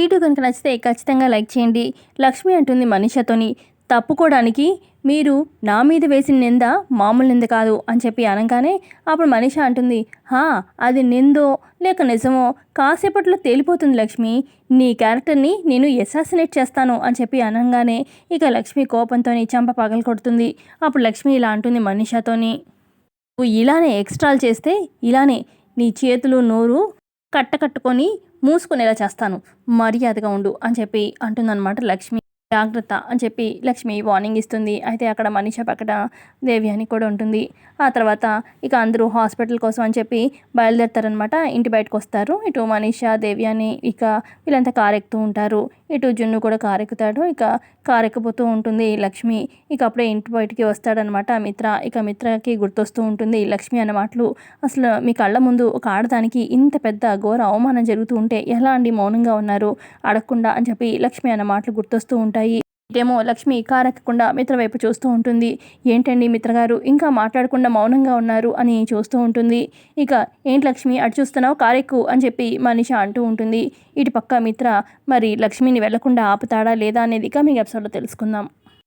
Video కనుక నచ్చితే ఖచ్చితంగా లైక్ చేయండి. లక్ష్మి అంటుంది మనిషతోని తప్పుకోవడానికి మీరు నా మీద వేసిన నింద మామూలు నింద కాదు అని చెప్పి అనగానే అప్పుడు మనిష అంటుంది హా అది నిందో లేక నిజమో? కాసేపట్లో తేలిపోతుంది లక్ష్మి. నీ క్యారెక్టర్ని నేను ఎసాసినేట్ చేస్తాను అని చెప్పి అనగానే ఇక లక్ష్మి కోపంతో చంప పగలు కొడుతుంది. అప్పుడు లక్ష్మి ఇలా అంటుంది మనిషతోని నువ్వు ఇలానే ఎక్స్ట్రాలు చేస్తే ఇలానే నీ చేతులు నోరు కట్టకట్టుకొని మూసుకునేలా చేస్తాను. మర్యాదగా ఉండు అని చెప్పి అంటుందన్నమాట లక్ష్మి. జాగ్రత్త అని చెప్పి లక్ష్మి వార్నింగ్ ఇస్తుంది. అయితే అక్కడ మనీష పక్కన దేవి అని కూడా ఉంటుంది. ఆ తర్వాత ఇక అందరూ హాస్పిటల్ కోసం అని చెప్పి బయలుదేరుతారనమాట ఇంటి బయటకు వస్తారు. ఇటు మనీష దేవి అని ఇక వీళ్ళంతా కారు ఎక్కుతూ ఉంటారు. ఇటు జున్ను కూడా కారు ఎక్కుతాడు. ఇక కారు ఉంటుంది లక్ష్మి. ఇక అప్పుడే ఇంటి బయటికి వస్తాడనమాట మిత్ర. ఇక మిత్రకి గుర్తొస్తూ ఉంటుంది లక్ష్మి అన్న మాటలు. అసలు మీ కళ్ళ ముందు ఒక ఆడదానికి ఇంత పెద్ద ఘోర అవమానం జరుగుతూ ఉంటే ఎలా అండి మౌనంగా ఉన్నారు? అడగకుండా అని చెప్పి లక్ష్మి అన్న మాటలు గుర్తొస్తూ ఉంటాయి. ఇదేమో లక్ష్మి కారెక్కకుండా మిత్ర వైపు చూస్తూ ఉంటుంది. ఏంటండి మిత్రగారు? ఇంకా మాట్లాడకుండా మౌనంగా ఉన్నారు అని చూస్తూ ఉంటుంది. ఇక ఏంటి లక్ష్మి? అటు చూస్తున్నావు కారెక్కు అని చెప్పి మనిష అంటూ ఉంటుంది. ఇటు పక్క మిత్ర మరి లక్ష్మిని వెళ్ళకుండా ఆపుతాడా లేదా అనేది ఇక మీ ఎపిసోడ్లో తెలుసుకుందాం.